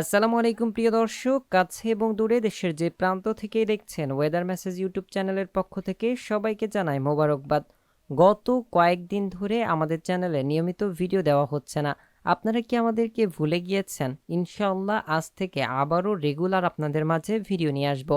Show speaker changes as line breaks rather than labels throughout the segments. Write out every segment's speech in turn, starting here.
আসসালামু আলাইকুম, প্রিয় দর্শক। কাছে এবং দূরে দেশের যে প্রান্ত থেকেই দেখছেন ওয়েদার মেসেজ ইউটিউব চ্যানেলের পক্ষ থেকে সবাইকে জানাই মোবারকবাদ। গত কয়েকদিন ধরে আমাদের চ্যানেলে নিয়মিত ভিডিও দেওয়া হচ্ছে না। আপনারা কি আমাদেরকে ভুলে গিয়েছেন? ইনশাল্লাহ আজ থেকে আবারও রেগুলার আপনাদের মাঝে ভিডিও নিয়ে আসব।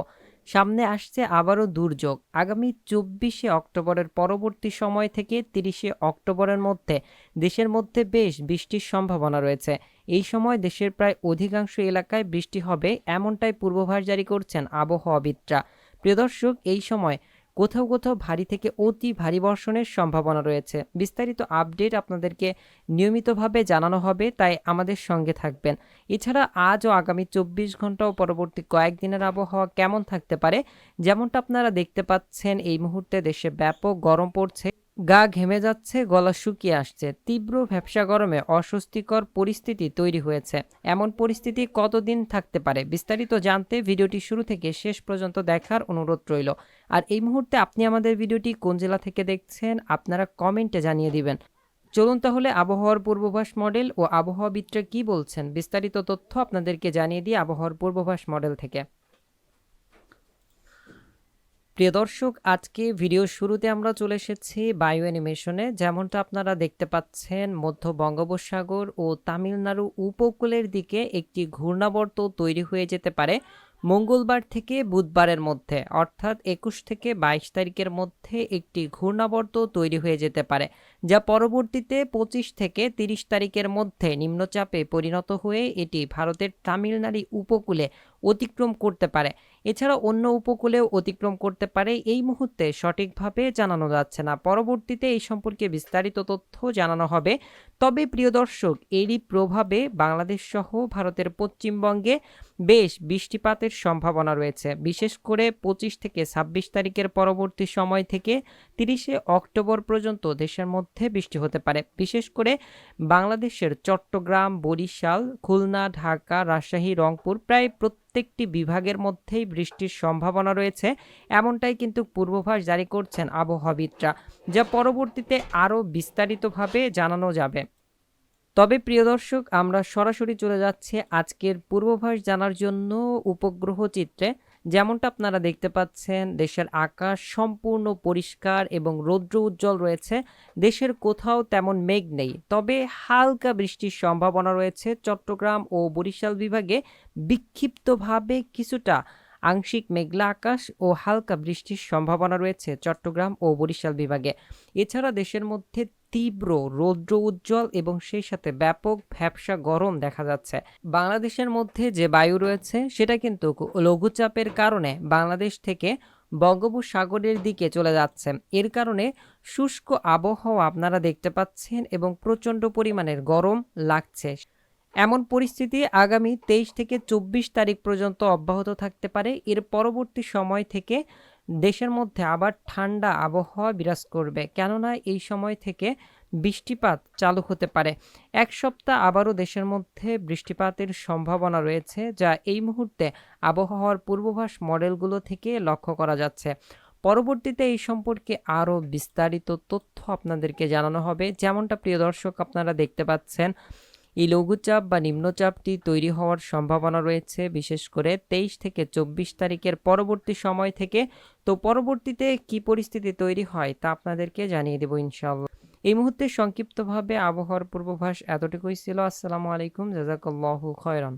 সামনে আসছে আবারও দুর্যোগ। আগামী চব্বিশে অক্টোবরের পরবর্তী সময় থেকে তিরিশে অক্টোবরের মধ্যে দেশের মধ্যে বেশ বৃষ্টির সম্ভাবনা রয়েছে। এই সময় দেশের প্রায় অধিকাংশ এলাকায় বৃষ্টি হবে, এমনটাই পূর্বাভাস জারি করছেন আবহাওয়াবিদরা। প্রিয় দর্শক, এই সময় কোথাও কোথাও ভারী থেকে অতি ভারী বর্ষণের সম্ভাবনা রয়েছে। বিস্তারিত আপডেট আপনাদেরকে নিয়মিতভাবে জানানো হবে, তাই আমাদের সঙ্গে থাকবেন। এছাড়া আজ ও আগামী চব্বিশ ঘণ্টা ও পরবর্তী কয়েকদিনের আবহাওয়া কেমন থাকতে পারে, যেমনটা আপনারা দেখতে পাচ্ছেন, এই মুহূর্তে দেশে ব্যাপক গরম পড়ছে, গা ঘেমে যাচ্ছে, গলা শুকিয়ে আসছে, তীব্র ভ্যাবসা গরমে অস্বস্তিকর পরিস্থিতি তৈরি হয়েছে। এমন পরিস্থিতি কতদিন থাকতে পারে, বিস্তারিত জানতে ভিডিওটি শুরু থেকে শেষ পর্যন্ত দেখার অনুরোধ রইল। আর এই মুহূর্তে আপনি আমাদের ভিডিওটি কোন জেলা থেকে দেখছেন, আপনারা কমেন্টে জানিয়ে দিবেন। চলুন তাহলে আবহাওয়ার পূর্বভাস মডেল ও আবহাওয়াবিদরা কি বলছেন, বিস্তারিত তথ্য আপনাদেরকে জানিয়ে দিই আবহাওয়ার পূর্বভাস মডেল থেকে। প্রিয় দর্শক, আজকে ভিডিও শুরুতে আমরা চলে এসেছি বায়ু অ্যানিমেশনে। যেমনটা আপনারা দেখতে পাচ্ছেন, মধ্য বঙ্গোপসাগর ও তামিলনাড়ু উপকূলের দিকে একটি ঘূর্ণাবর্ত তৈরি হয়ে যেতে পারে। মঙ্গলবার থেকে বুধবারের মধ্যে, অর্থাৎ একুশ থেকে বাইশ তারিখের মধ্যে একটি ঘূর্ণাবর্ত তৈরি হয়ে যেতে পারে, যা পরবর্তীতে পঁচিশ থেকে তিরিশ তারিখের মধ্যে নিম্নচাপে পরিণত হয়ে এটি ভারতের তামিলনাড়ু উপকূলে অতিক্রম করতে পারে। এছাড়া অন্য উপকূলেও অতিক্রম করতে পারে। এই মুহূর্তে সঠিকভাবে জানানো যাচ্ছে না। পরবর্তীতে এই সম্পর্কে বিস্তারিত তথ্য জানানো হবে। তবে প্রিয় দর্শক, এরই প্রভাবে বাংলাদেশ সহ ভারতের পশ্চিমবঙ্গে বেশ বৃষ্টিপাতের সম্ভাবনা রয়েছে। বিশেষ করে পঁচিশ থেকে ছাব্বিশ তারিখের পরবর্তী সময় থেকে তিরিশে অক্টোবর পর্যন্ত দেশের মধ্যে বৃষ্টি হতে পারে। বিশেষ করে বাংলাদেশের চট্টগ্রাম, বরিশাল, খুলনা, ঢাকা, রাজশাহী, রংপুর প্রায় প্রত্যেকটি বিভাগের মধ্যেই বৃষ্টির সম্ভাবনা রয়েছে। এমনটাই কিন্তু পূর্বাভাস জারি করছেন আবহাওয়াবিদরা যা পরবর্তীতে আরও বিস্তারিতভাবে জানানো যাবে। তবে প্রিয় দর্শক, আমরা সরাসরি চলে যাচ্ছি আজকের পূর্বাভাস জানার জন্য উপগ্রহ চিত্রে। যেমনটা আপনারা দেখতে পাচ্ছেন, দেশের আকাশ সম্পূর্ণ পরিষ্কার এবং রৌদ্র উজ্জ্বল রয়েছে। দেশের কোথাও তেমন মেঘ নেই, তবে হালকা বৃষ্টির সম্ভাবনা রয়েছে। চট্টগ্রাম ও বরিশাল বিভাগে বিক্ষিপ্তভাবে কিছুটা আংশিক মেঘলা আকাশ ও হালকা বৃষ্টির সম্ভাবনা রয়েছে চট্টগ্রাম ও বরিশাল বিভাগে। এছাড়া দেশের মধ্যে তীব্র রৌদ্র উজ্জ্বল এবং সেই সাথে ব্যাপক ভ্যাবসা গরম দেখা যাচ্ছে। বাংলাদেশের মধ্যে যে বায়ু রয়েছে, সেটা কিন্তু লঘুচাপের কারণে বাংলাদেশ থেকে বঙ্গোপসাগরের দিকে চলে যাচ্ছে। এর কারণে শুষ্ক আবহাওয়া আপনারা দেখতে পাচ্ছেন এবং প্রচণ্ড পরিমাণের গরম লাগছে। এমন পরিস্থিতি আগামী তেইশ থেকে চব্বিশ তারিখ পর্যন্ত অব্যাহত থাকতে পারে। এর পরবর্তী সময় থেকে দেশের মধ্যে আবার ঠান্ডা আবহাওয়া বিরাজ করবে। কেননা এই সময় থেকে বৃষ্টিপাত চালু হতে পারে। এক সপ্তাহ আবারও দেশের মধ্যে বৃষ্টিপাতের সম্ভাবনা রয়েছে, যা এই মুহূর্তে আবহাওয়ার পূর্বাভাস মডেলগুলো থেকে লক্ষ্য করা যাচ্ছে। পরবর্তীতে এই সম্পর্কে আরও বিস্তারিত তথ্য আপনাদেরকে জানানো হবে। যেমনটা প্রিয় দর্শক আপনারা দেখতে পাচ্ছেন এই লঘুচাপ বা নিম্নচাপটি তৈরি হওয়ার সম্ভাবনা রয়েছে, বিশেষ করে তেইশ থেকে চব্বিশ তারিখের পরবর্তী সময় থেকে। তো পরবর্তীতে কি পরিস্থিতি তৈরি হয় তা আপনাদেরকে জানিয়ে দেব ইনশাল্লাহ এই মুহূর্তে সংক্ষিপ্তভাবে আবহাওয়ার পূর্বাভাস এতটুকুই ছিল। আসসালামু আলাইকুম, জাজাকাল্লাহু খয়রান।